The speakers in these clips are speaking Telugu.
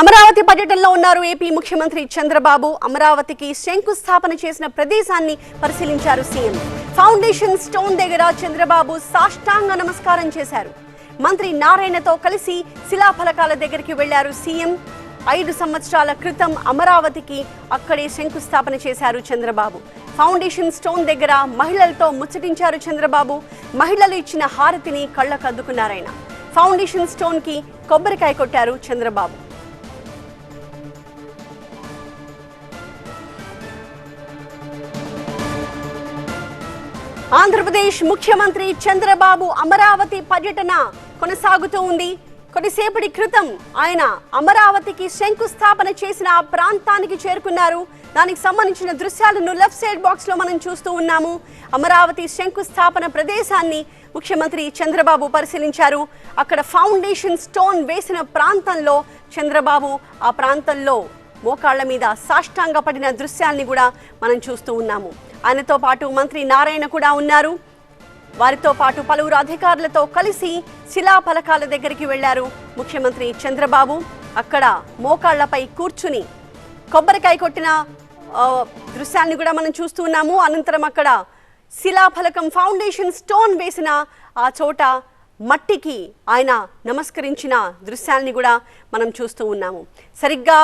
అమరావతి పర్యటనలో ఉన్నారు ఏపీ ముఖ్యమంత్రి చంద్రబాబు. అమరావతికి శంకుస్థాపన చేసిన ప్రదేశాన్ని పరిశీలించారు సీఎం. ఫౌండేషన్ స్టోన్ దగ్గర చంద్రబాబు సాష్టాంగ నమస్కారం చేశారు. మంత్రి నారాయణతో కలిసి శిలాఫలకాల దగ్గరికి వెళ్ళారు సీఎం. ఐదు సంవత్సరాల క్రితం అమరావతికి అక్కడే శంకుస్థాపన చేశారు చంద్రబాబు. ఫౌండేషన్ స్టోన్ దగ్గర మహిళలతో ముచ్చటించారు చంద్రబాబు. మహిళలు ఇచ్చిన హారతిని కళ్ళకద్దుకున్నారాయన. ఫౌండేషన్ స్టోన్కి కొబ్బరికాయ కొట్టారు చంద్రబాబు. ఆంధ్రప్రదేశ్ ముఖ్యమంత్రి చంద్రబాబు అమరావతి పర్యటన కొనసాగుతూ ఉంది. కొద్దిసేపటి క్రితం ఆయన అమరావతికి శంకుస్థాపన చేసిన ఆ ప్రాంతానికి చేరుకున్నారు. దానికి సంబంధించిన దృశ్యాలను లెఫ్ట్ సైడ్ బాక్స్లో మనం చూస్తూ ఉన్నాము. అమరావతి శంకుస్థాపన ప్రదేశాన్ని ముఖ్యమంత్రి చంద్రబాబు పరిశీలించారు. అక్కడ ఫౌండేషన్ స్టోన్ వేసిన ప్రాంతంలో చంద్రబాబు ఆ ప్రాంతంలో మోకాళ్ళ మీద సాష్టాంగపడిన దృశ్యాల్ని కూడా మనం చూస్తూ ఉన్నాము. ఆయనతో పాటు మంత్రి నారాయణ కూడా ఉన్నారు. వారితో పాటు పలువురు అధికారులతో కలిసి శిలాఫలకాల దగ్గరికి వెళ్ళారు ముఖ్యమంత్రి చంద్రబాబు. అక్కడ మోకాళ్ళపై కూర్చుని కొబ్బరికాయ కొట్టిన దృశ్యాన్ని కూడా మనం చూస్తూ ఉన్నాము. అనంతరం అక్కడ శిలాఫలకం ఫౌండేషన్ స్టోన్ వేసిన ఆ చోట మట్టికి ఆయన నమస్కరించిన దృశ్యాల్ని కూడా మనం చూస్తూ ఉన్నాము. సరిగ్గా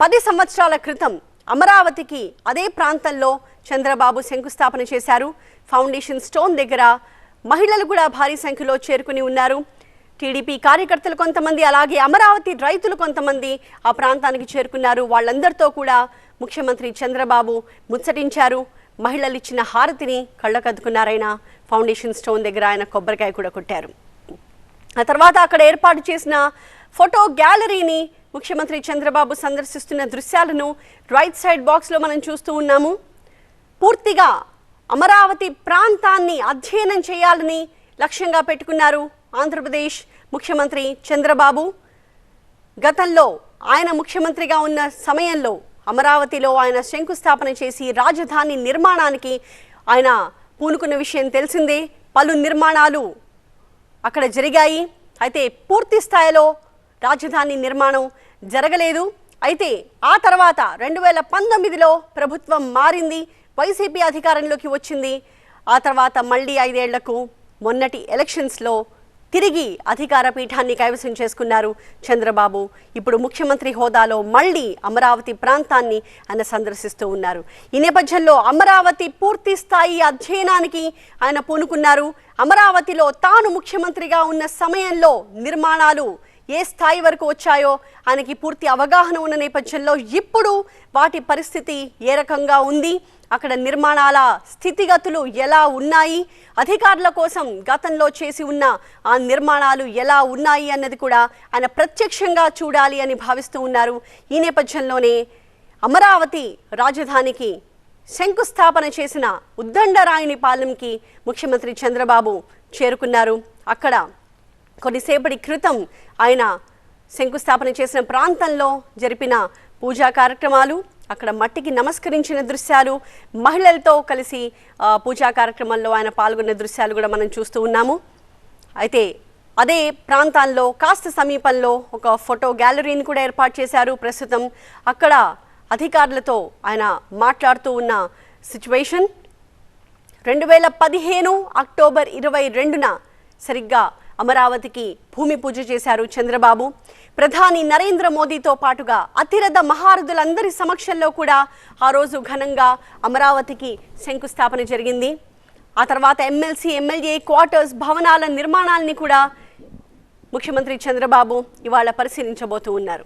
పది సంవత్సరాల క్రితం అమరావతికి అదే ప్రాంతంలో చంద్రబాబు శంకుస్థాపన చేశారు. ఫౌండేషన్ స్టోన్ దగ్గర మహిళలు కూడా భారీ సంఖ్యలో చేరుకుని ఉన్నారు. టీడీపీ కార్యకర్తలు కొంతమంది అలాగే అమరావతి రైతులు కొంతమంది ఆ ప్రాంతానికి చేరుకున్నారు. వాళ్ళందరితో కూడా ముఖ్యమంత్రి చంద్రబాబు ముచ్చటించారు. మహిళలు ఇచ్చిన హారతిని కళ్ళకద్దుకున్నారాయన. ఫౌండేషన్ స్టోన్ దగ్గర ఆయన కొబ్బరికాయ కూడా కొట్టారు. ఆ తర్వాత అక్కడ ఏర్పాటు చేసిన ఫోటో గ్యాలరీని ముఖ్యమంత్రి చంద్రబాబు సందర్శిస్తున్న దృశ్యాలను రైట్ సైడ్ బాక్స్లో మనం చూస్తూ ఉన్నాము. పూర్తిగా అమరావతి ప్రాంతాన్ని అధ్యయనం చేయాలని లక్ష్యంగా పెట్టుకున్నారు ఆంధ్రప్రదేశ్ ముఖ్యమంత్రి చంద్రబాబు. గతంలో ఆయన ముఖ్యమంత్రిగా ఉన్న సమయంలో అమరావతిలో ఆయన శంకుస్థాపన చేసి రాజధాని నిర్మాణానికి ఆయన పూనుకున్న విషయం తెలిసిందే. పలు నిర్మాణాలు అక్కడ జరిగాయి. అయితే పూర్తి స్థాయిలో రాజధాని నిర్మాణం జరగలేదు. అయితే ఆ తర్వాత రెండు వేల పంతొమ్మిదిలో ప్రభుత్వం మారింది వైసీపీ అధికారంలోకి వచ్చింది. ఆ తర్వాత మళ్ళీ ఐదేళ్ళకు మొన్నటి ఎలక్షన్స్లో తిరిగి అధికార పీఠాన్ని కైవసం చేసుకున్నారు చంద్రబాబు. ఇప్పుడు ముఖ్యమంత్రి హోదాలో మళ్ళీ అమరావతి ప్రాంతాన్ని ఆయన సందర్శిస్తూ ఉన్నారు. ఈ నేపథ్యంలో అమరావతి పూర్తి స్థాయి అధ్యయనానికి ఆయన పూనుకున్నారు. అమరావతిలో తాను ముఖ్యమంత్రిగా ఉన్న సమయంలో నిర్మాణాలు ఏ స్థాయి వరకు వచ్చాయో ఆయనకి పూర్తి అవగాహన ఉన్న నేపథ్యంలో ఇప్పుడు వాటి పరిస్థితి ఏ రకంగా ఉంది అక్కడ నిర్మాణాల స్థితిగతులు ఎలా ఉన్నాయి అధికారుల కోసం గతంలో చేసి ఉన్న ఆ నిర్మాణాలు ఎలా ఉన్నాయి అన్నది కూడా ఆయన ప్రత్యక్షంగా చూడాలి అని భావిస్తూ ఉన్నారు. ఈ నేపథ్యంలోనే అమరావతి రాజధానికి శంకుస్థాపన చేసిన ఉద్దండరాయుని పాలెంకి ముఖ్యమంత్రి చంద్రబాబు చేరుకున్నారు. అక్కడ కొద్దిసేపటి క్రితం ఆయన శంకుస్థాపన చేసిన ప్రాంతంలో జరిపిన పూజా కార్యక్రమాలు అక్కడ మట్టికి నమస్కరించిన దృశ్యాలు మహిళలతో కలిసి పూజా కార్యక్రమంలో ఆయన పాల్గొన్న దృశ్యాలు కూడా మనం చూస్తూ ఉన్నాము. అయితే అదే ప్రాంతాల్లో కాస్త సమీపంలో ఒక ఫోటో గ్యాలరీని కూడా ఏర్పాటు చేశారు. ప్రస్తుతం అక్కడ అధికారులతో ఆయన మాట్లాడుతూ ఉన్న సిచ్యువేషన్. రెండు వేల పదిహేను అక్టోబర్ ఇరవై రెండున సరిగ్గా అమరావతికి భూమి పూజ చేశారు చంద్రబాబు. ప్రధాని నరేంద్ర మోదీతో పాటుగా అతిరథ మహారథులందరి సమక్షంలో కూడా ఆ రోజు ఘనంగా అమరావతికి శంకుస్థాపన జరిగింది. ఆ తర్వాత ఎమ్మెల్సీ ఎమ్మెల్యే క్వార్టర్స్ భవనాల నిర్మాణాలని కూడా ముఖ్యమంత్రి చంద్రబాబు ఇవాళ పరిశీలించబోతూ ఉన్నారు.